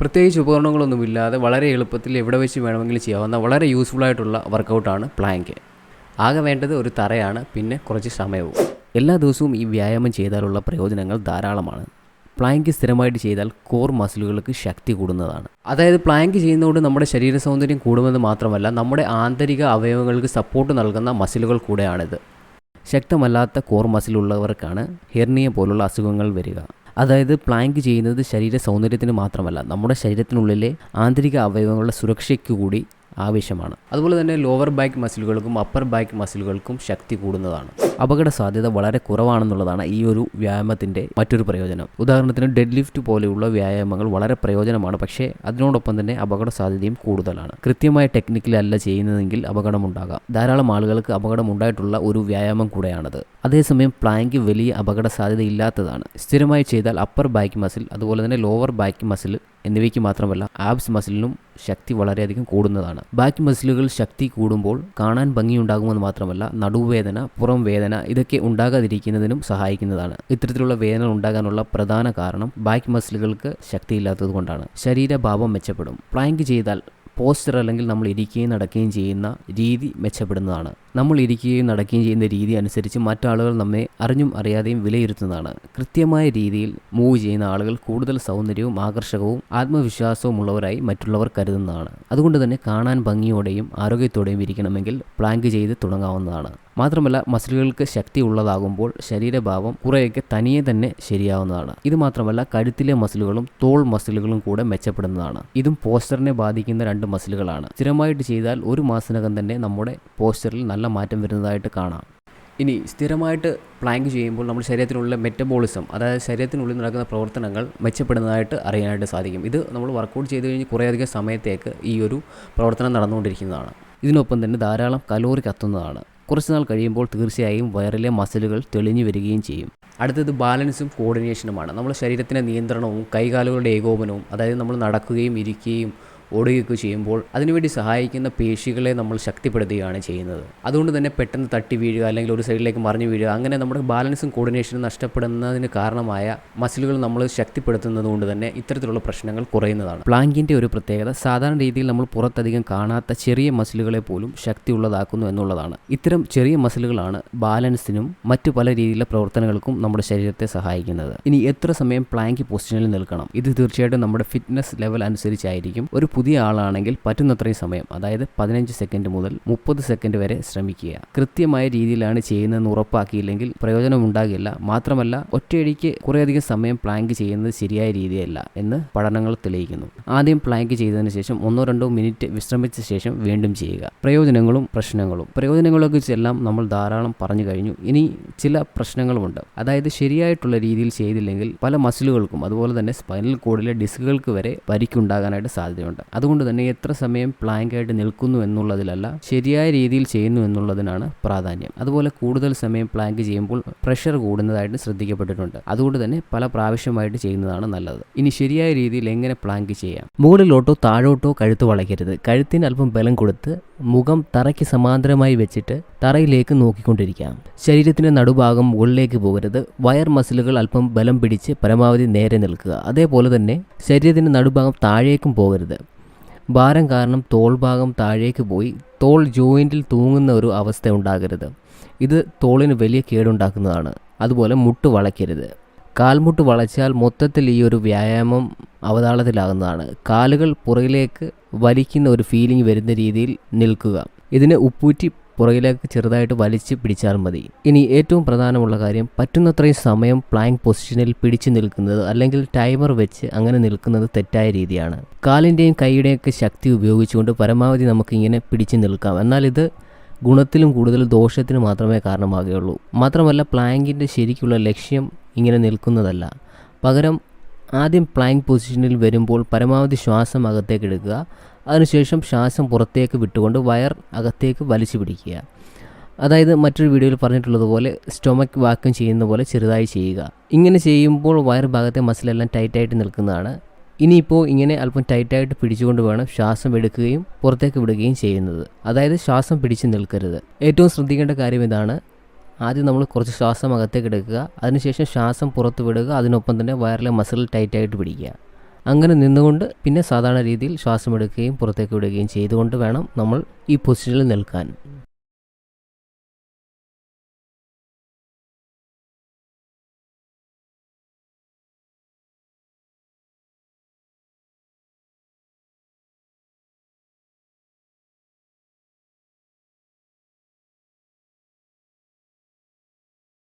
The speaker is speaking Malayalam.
പ്രത്യേകിച്ച് ഉപകരണങ്ങളൊന്നുമില്ലാതെ വളരെ എളുപ്പത്തിൽ എവിടെ വെച്ച് വേണമെങ്കിലും ചെയ്യാവുന്ന വളരെ യൂസ്ഫുൾ ആയിട്ടുള്ള വർക്കൗട്ടാണ് പ്ലാങ്ക് ആകെ വേണ്ടത് ഒരു തറയാണ് പിന്നെ കുറച്ച് സമയവും. എല്ലാ ദിവസവും ഈ വ്യായാമം ചെയ്താലുള്ള പ്രയോജനങ്ങൾ ധാരാളമാണ്. പ്ലാങ്ക് സ്ഥിരമായിട്ട് ചെയ്താൽ കോർ മസിലുകൾക്ക് ശക്തി കൂടുന്നതാണ്. അതായത് പ്ലാങ്ക് ചെയ്യുന്നതുകൊണ്ട് നമ്മുടെ ശരീര സൗന്ദര്യം കൂടുമെന്ന് മാത്രമല്ല നമ്മുടെ ആന്തരിക അവയവങ്ങൾക്ക് സപ്പോർട്ട് നൽകുന്ന മസിലുകൾ കൂടെയാണിത്. ശക്തമല്ലാത്ത കോർ മസിലുള്ളവർക്കാണ് ഹെർണിയ പോലുള്ള അസുഖങ്ങൾ വരിക. അതായത് പ്ലാങ്ക് ചെയ്യുന്നത് ശരീര സൗന്ദര്യത്തിന് മാത്രമല്ല നമ്മുടെ ശരീരത്തിനുള്ളിലെ ആന്തരിക അവയവങ്ങളുടെ സുരക്ഷയ്ക്ക് കൂടി ആവശ്യമാണ്. അതുപോലെ തന്നെ ലോവർ ബാക്ക് മസിലുകൾക്കും അപ്പർ ബാക്ക് മസിലുകൾക്കും ശക്തി കൂടുന്നതാണ്. അപകട സാധ്യത വളരെ കുറവാണെന്നുള്ളതാണ് ഈ ഒരു വ്യായാമത്തിന്റെ മറ്റൊരു പ്രയോജനം. ഉദാഹരണത്തിന് ഡെഡ് ലിഫ്റ്റ് പോലെയുള്ള വ്യായാമങ്ങൾ വളരെ പ്രയോജനമാണ് പക്ഷേ അതിനോടൊപ്പം തന്നെ അപകട സാധ്യതയും കൂടുതലാണ്. കൃത്യമായ ടെക്നിക്കിലല്ല ചെയ്യുന്നതെങ്കിൽ അപകടമുണ്ടാകാം. ധാരാളം ആളുകൾക്ക് അപകടമുണ്ടായിട്ടുള്ള ഒരു വ്യായാമം കൂടെയാണത്. അതേസമയം പ്ലാങ്ക് വലിയ അപകട സാധ്യത ഇല്ലാത്തതാണ് സ്ഥിരമായി ചെയ്താൽ അപ്പർ ബാക്ക് മസിൽ അതുപോലെ തന്നെ ലോവർ ബാക്ക് മസിൽ എന്നിവയ്ക്ക് മാത്രമല്ല ആബ്സ് മസിലിനും ശക്തി വളരെയധികം കൂടുന്നതാണ്. ബാക്ക് മസിലുകൾ ശക്തി കൂടുമ്പോൾ കാണാൻ ഭംഗിയുണ്ടാകുമെന്ന് മാത്രമല്ല നടുവേദന പുറം വേദന ഇതൊക്കെ ഉണ്ടാകാതിരിക്കുന്നതിനും സഹായിക്കുന്നതാണ്. ഇത്തരത്തിലുള്ള വേദന ഉണ്ടാകാനുള്ള പ്രധാന കാരണം ബാക്ക് മസിലുകൾക്ക് ശക്തിയില്ലാത്തത് കൊണ്ടാണ് ശരീരഭാവം മെച്ചപ്പെടും. പ്ലാങ്ക് ചെയ്താൽ പോസ്റ്റർ അല്ലെങ്കിൽ നമ്മൾ ഇരിക്കുകയും നടക്കുകയും ചെയ്യുന്ന രീതി മെച്ചപ്പെടുന്നതാണ്. നമ്മൾ ഇരിക്കുകയും നടക്കുകയും ചെയ്യുന്ന രീതി അനുസരിച്ച് മറ്റാളുകൾ നമ്മെ അറിഞ്ഞും അറിയാതെയും വിലയിരുത്തുന്നതാണ്. കൃത്യമായ രീതിയിൽ മൂവ് ചെയ്യുന്ന ആളുകൾ കൂടുതൽ സൗന്ദര്യവും ആകർഷകവും ആത്മവിശ്വാസവും ഉള്ളവരായി മറ്റുള്ളവർ കരുതുന്നതാണ്. അതുകൊണ്ട് തന്നെ കാണാൻ ഭംഗിയോടെയും ആരോഗ്യത്തോടെയും ഇരിക്കണമെങ്കിൽ പ്ലാങ്ക് ചെയ്ത് തുടങ്ങാവുന്നതാണ്. മാത്രമല്ല മസിലുകൾക്ക് ശക്തി ഉള്ളതാകുമ്പോൾ ശരീരഭാവം കുറേയൊക്കെ തനിയെ തന്നെ ശരിയാവുന്നതാണ്. ഇത് മാത്രമല്ല കഴുത്തിലെ മസിലുകളും തോൾ മസിലുകളും കൂടെ മെച്ചപ്പെടുന്നതാണ്. ഇതും പോസ്റ്ററിനെ ബാധിക്കുന്ന രണ്ട് മസിലുകളാണ്. സ്ഥിരമായിട്ട് ചെയ്താൽ ഒരു മാസത്തിനകം തന്നെ നമ്മുടെ പോസ്റ്ററിൽ നല്ല മാറ്റം വരുന്നതായിട്ട് കാണാം. ഇനി സ്ഥിരമായിട്ട് പ്ലാങ്ക് ചെയ്യുമ്പോൾ നമ്മുടെ ശരീരത്തിനുള്ള മെറ്റബോളിസം അതായത് ശരീരത്തിനുള്ളിൽ നടക്കുന്ന പ്രവർത്തനങ്ങൾ മെച്ചപ്പെടുന്നതായിട്ട് അറിയാനായിട്ട് സാധിക്കും. ഇത് നമ്മൾ വർക്കൗട്ട് ചെയ്ത് കഴിഞ്ഞ് കുറേയധികം സമയത്തേക്ക് ഈ ഒരു പ്രവർത്തനം നടന്നുകൊണ്ടിരിക്കുന്നതാണ്. ഇതിനൊപ്പം തന്നെ ധാരാളം കലോറി കത്തുന്നതാണ്. കുറച്ച് നാൾ കഴിയുമ്പോൾ തീർച്ചയായും വയറിലെ മസിലുകൾ തെളിഞ്ഞു വരികയും ചെയ്യും. അടുത്തത് ബാലൻസും കോർഡിനേഷനുമാണ് നമ്മുടെ ശരീരത്തിന്റെ നിയന്ത്രണവും കൈകാലുകളുടെ ഏകോപനവും അതായത് നമ്മൾ നടക്കുകയും ഇരിക്കുകയും ഓടുകയൊക്കെ ചെയ്യുമ്പോൾ അതിനുവേണ്ടി സഹായിക്കുന്ന പേശികളെ നമ്മൾ ശക്തിപ്പെടുത്തുകയാണ് ചെയ്യുന്നത്. അതുകൊണ്ട് തന്നെ പെട്ടെന്ന് തട്ടി വീഴുക അല്ലെങ്കിൽ ഒരു സൈഡിലേക്ക് മറിഞ്ഞു വീഴുക അങ്ങനെ നമ്മുടെ ബാലൻസും കോർഡിനേഷനും നഷ്ടപ്പെടുന്നതിന് കാരണമായ മസിലുകൾ നമ്മൾ ശക്തിപ്പെടുത്തുന്നത് കൊണ്ട് തന്നെ ഇത്തരത്തിലുള്ള പ്രശ്നങ്ങൾ കുറയുന്നതാണ്. പ്ലാങ്കിന്റെ ഒരു പ്രത്യേകത സാധാരണ രീതിയിൽ നമ്മൾ പുറത്തധികം കാണാത്ത ചെറിയ മസിലുകളെ പോലും ശക്തിയുള്ളതാക്കുന്നു എന്നുള്ളതാണ്. ഇത്തരം ചെറിയ മസിലുകളാണ് ബാലൻസിനും മറ്റു പല രീതിയിലുള്ള പ്രവർത്തനങ്ങൾക്കും നമ്മുടെ ശരീരത്തെ സഹായിക്കുന്നത്. ഇനി എത്ര സമയം പ്ലാങ്ക് പൊസിഷനിൽ നിൽക്കണം? ഇത് തീർച്ചയായിട്ടും നമ്മുടെ ഫിറ്റ്നസ് ലെവൽ അനുസരിച്ചായിരിക്കും. ഒരു പുതിയ ആളാണെങ്കിൽ പറ്റുന്നത്രയും സമയം അതായത് പതിനഞ്ച് സെക്കൻഡ് മുതൽ മുപ്പത് സെക്കൻഡ് വരെ ശ്രമിക്കുക. കൃത്യമായ രീതിയിലാണ് ചെയ്യുന്നതെന്ന് ഉറപ്പാക്കിയില്ലെങ്കിൽ പ്രയോജനം ഉണ്ടാകില്ല മാത്രമല്ല ഒറ്റയടിക്ക് കുറേയധികം സമയം പ്ലാങ്ക് ചെയ്യുന്നത് ശരിയായ രീതിയല്ല എന്ന് പഠനങ്ങൾ തെളിയിക്കുന്നു. ആദ്യം പ്ലാങ്ക് ചെയ്തതിന് ശേഷം ഒന്നോ രണ്ടോ മിനിറ്റ് വിശ്രമിച്ച ശേഷം വീണ്ടും ചെയ്യുക. പ്രയോജനങ്ങളും പ്രശ്നങ്ങളും. പ്രയോജനങ്ങളെക്കുറിച്ചെല്ലാം നമ്മൾ ധാരാളം പറഞ്ഞു കഴിഞ്ഞു. ഇനി ചില പ്രശ്നങ്ങളുമുണ്ട്. അതായത് ശരിയായിട്ടുള്ള രീതിയിൽ ചെയ്തില്ലെങ്കിൽ പല മസിലുകൾക്കും അതുപോലെ തന്നെ സ്പൈനൽ കോഡിലെ ഡിസ്കുകൾക്ക് വരെ പരിക്കുണ്ടാകാനായിട്ട് സാധ്യതയുണ്ട്. അതുകൊണ്ട് തന്നെ എത്ര സമയം പ്ലാങ്ക് ആയിട്ട് നിൽക്കുന്നു എന്നുള്ളതിലല്ല ശരിയായ രീതിയിൽ ചെയ്യുന്നു എന്നുള്ളതിനാണ് പ്രാധാന്യം. അതുപോലെ കൂടുതൽ സമയം പ്ലാങ്ക് ചെയ്യുമ്പോൾ പ്രഷർ കൂടുന്നതായിട്ട് ശ്രദ്ധിക്കപ്പെട്ടിട്ടുണ്ട്. അതുകൊണ്ട് തന്നെ പല പ്രാവശ്യമായിട്ട് ചെയ്യുന്നതാണ് നല്ലത്. ഇനി ശരിയായ രീതിയിൽ എങ്ങനെ പ്ലാങ്ക് ചെയ്യാം? മുകളിലോട്ടോ താഴോട്ടോ കഴുത്ത് വളയ്ക്കരുത്. കഴുത്തിന് അല്പം ബലം കൊടുത്ത് മുഖം തറയ്ക്ക് സമാന്തരമായി വെച്ചിട്ട് തറയിലേക്ക് നോക്കിക്കൊണ്ടിരിക്കാം. ശരീരത്തിന്റെ നടുഭാഗം മുകളിലേക്ക് പോകരുത്. വയർ മസിലുകൾ അല്പം ബലം പിടിച്ച് പരമാവധി നേരെ നിൽക്കുക. അതേപോലെ തന്നെ ശരീരത്തിന്റെ നടുഭാഗം താഴേക്കും പോകരുത്. ഭാരം കാരണം തോൾ ഭാഗം താഴേക്ക് പോയി. തോൾ ജോയിന്റിൽ തൂങ്ങുന്ന ഒരു അവസ്ഥ ഉണ്ടാകരുത്. ഇത് തോളിന് വലിയ കേടുണ്ടാക്കുന്നതാണ്. അതുപോലെ മുട്ട് വളയ്ക്കരുത്. കാൽമുട്ട് വളച്ചാൽ മൊത്തത്തിൽ ഈ ഒരു വ്യായാമം അവതാളത്തിലാകുന്നതാണ്. കാലുകൾ പുറകിലേക്ക് വലിക്കുന്ന ഒരു ഫീലിംഗ് വരുന്ന രീതിയിൽ നിൽക്കുക. ഇതിന് ഉപ്പൂറ്റി പുറകിലേക്ക് ചെറുതായിട്ട് വലിച്ച് പിടിച്ചാൽ മതി. ഇനി ഏറ്റവും പ്രധാനമുള്ള കാര്യം പറ്റുന്നത്രയും സമയം പ്ലാങ്ക് പൊസിഷനിൽ പിടിച്ചു നിൽക്കുന്നത് അല്ലെങ്കിൽ ടൈമർ വെച്ച് അങ്ങനെ നിൽക്കുന്നത് തെറ്റായ രീതിയാണ്. കാലിന്റെയും കൈയുടെയും ഒക്കെ ശക്തി ഉപയോഗിച്ചുകൊണ്ട് പരമാവധി നമുക്ക് ഇങ്ങനെ പിടിച്ചു നിൽക്കാം. എന്നാൽ ഇത് ഗുണത്തിലും കൂടുതൽ ദോഷത്തിനും മാത്രമേ കാരണമാകുകയുള്ളൂ. മാത്രമല്ല പ്ലാങ്കിന്റെ ശരിക്കുള്ള ലക്ഷ്യം ഇങ്ങനെ നിൽക്കുന്നതല്ല. പകരം ആദ്യം പ്ലാങ്ക് പൊസിഷനിൽ വരുമ്പോൾ പരമാവധി ശ്വാസം അകത്തേക്ക് എടുക്കുക. അതിനുശേഷം ശ്വാസം പുറത്തേക്ക് വിട്ടുകൊണ്ട് വയർ അകത്തേക്ക് വലിച്ചു പിടിക്കുക. അതായത് മറ്റൊരു വീഡിയോയിൽ പറഞ്ഞിട്ടുള്ളതുപോലെ സ്റ്റൊമക്ക് വാക്യം ചെയ്യുന്ന പോലെ ചെറുതായി ചെയ്യുക. ഇങ്ങനെ ചെയ്യുമ്പോൾ വയർ ഭാഗത്തെ മസിലെല്ലാം ടൈറ്റായിട്ട് നിൽക്കുന്നതാണ്. ഇനിയിപ്പോൾ ഇങ്ങനെ അല്പം ടൈറ്റായിട്ട് പിടിച്ചുകൊണ്ട് വേണം ശ്വാസം എടുക്കുകയും പുറത്തേക്ക് വിടുകയും ചെയ്യുന്നത്. അതായത് ശ്വാസം പിടിച്ച് നിൽക്കരുത്. ഏറ്റവും ശ്രദ്ധിക്കേണ്ട കാര്യം ഇതാണ്. ആദ്യം നമ്മൾ കുറച്ച് ശ്വാസം അകത്തേക്ക് എടുക്കുക. അതിനുശേഷം ശ്വാസം പുറത്ത് വിടുക. അതിനൊപ്പം തന്നെ വയറിലെ മസിൽ ടൈറ്റായിട്ട് പിടിക്കുക. അങ്ങനെ നിന്നുകൊണ്ട് പിന്നെ സാധാരണ രീതിയിൽ ശ്വാസമെടുക്കുകയും പുറത്തേക്ക് വിടുകയും ചെയ്തുകൊണ്ട് വേണം നമ്മൾ ഈ പൊസിഷനിൽ നിൽക്കാൻ.